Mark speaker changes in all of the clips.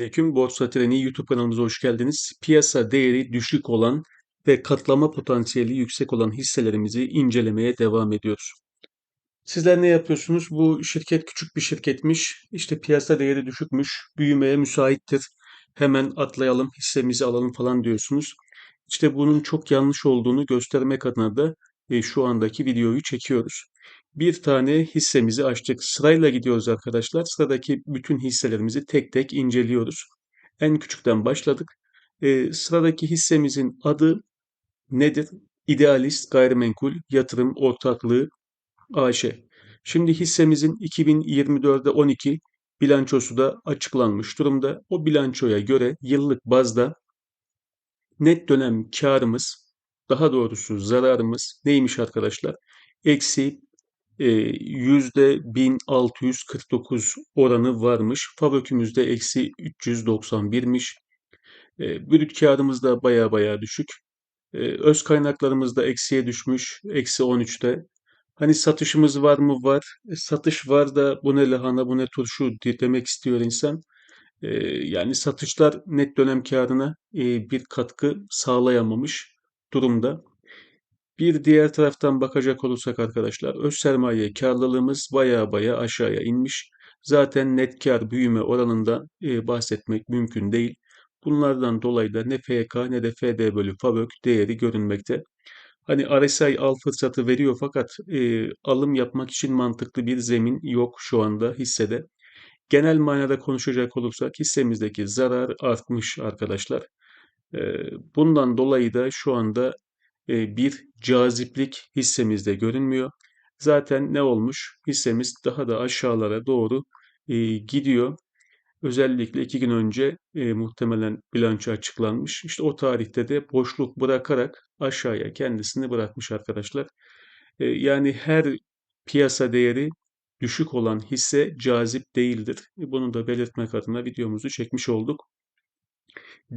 Speaker 1: Selamünaleyküm. Borsa Treni YouTube kanalımıza hoş geldiniz. Piyasa değeri düşük olan ve katlama potansiyeli yüksek olan hisselerimizi incelemeye devam ediyoruz. Sizler ne yapıyorsunuz? Bu şirket küçük bir şirketmiş. İşte piyasa değeri düşükmüş. Büyümeye müsaittir. Hemen atlayalım, hissemizi alalım falan diyorsunuz. İşte bunun çok yanlış olduğunu göstermek adına da e, şu andaki videoyu çekiyoruz. Bir tane hissemizi açtık. Sırayla gidiyoruz arkadaşlar. Sıradaki bütün hisselerimizi tek tek inceliyoruz. En küçükten başladık. E, sıradaki hissemizin adı nedir? İdealist Gayrimenkul Yatırım Ortaklığı AŞ. Şimdi hissemizin 2024'de 12 bilançosu da açıklanmış durumda. O bilançoya göre yıllık bazda net dönem karımız, daha doğrusu zararımız neymiş arkadaşlar? Eksi %1649 oranı varmış. Fabökümüzde eksi 391'miş. E, brüt karımız da baya baya düşük. E, öz kaynaklarımız da eksiye düşmüş. Eksi 13'te. Hani satışımız var mı? Var. E, satış var da bu ne lahana bu ne turşu demek istiyor insan. E, yani satışlar net dönem karına e, bir katkı sağlayamamış durumda. Bir diğer taraftan bakacak olursak arkadaşlar öz sermaye karlılığımız baya baya aşağıya inmiş. Zaten net kar büyüme oranında e, bahsetmek mümkün değil. Bunlardan dolayı da ne FK ne de FD bölü FABÖK değeri görünmekte. Hani RSI al fırsatı veriyor fakat e, alım yapmak için mantıklı bir zemin yok şu anda hissede. Genel manada konuşacak olursak hissemizdeki zarar artmış arkadaşlar. E, bundan dolayı da şu anda bir caziplik hissemizde görünmüyor. Zaten ne olmuş? Hissemiz daha da aşağılara doğru e, gidiyor. Özellikle iki gün önce e, muhtemelen bilanço açıklanmış. İşte o tarihte de boşluk bırakarak aşağıya kendisini bırakmış arkadaşlar. E, yani her piyasa değeri düşük olan hisse cazip değildir. E, bunu da belirtmek adına videomuzu çekmiş olduk.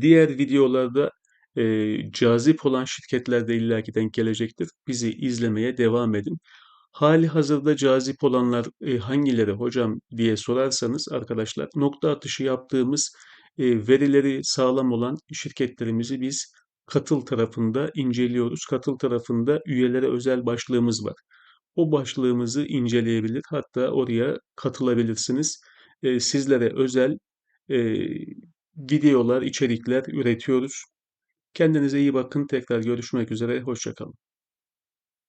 Speaker 1: Diğer videolarda e, cazip olan şirketler de illaki denk gelecektir. Bizi izlemeye devam edin. Hali hazırda cazip olanlar e, hangileri hocam diye sorarsanız arkadaşlar nokta atışı yaptığımız e, verileri sağlam olan şirketlerimizi biz katıl tarafında inceliyoruz. Katıl tarafında üyelere özel başlığımız var. O başlığımızı inceleyebilir hatta oraya katılabilirsiniz. E, sizlere özel e, videolar, içerikler üretiyoruz. Kendinize iyi bakın. Tekrar görüşmek üzere. Hoşçakalın.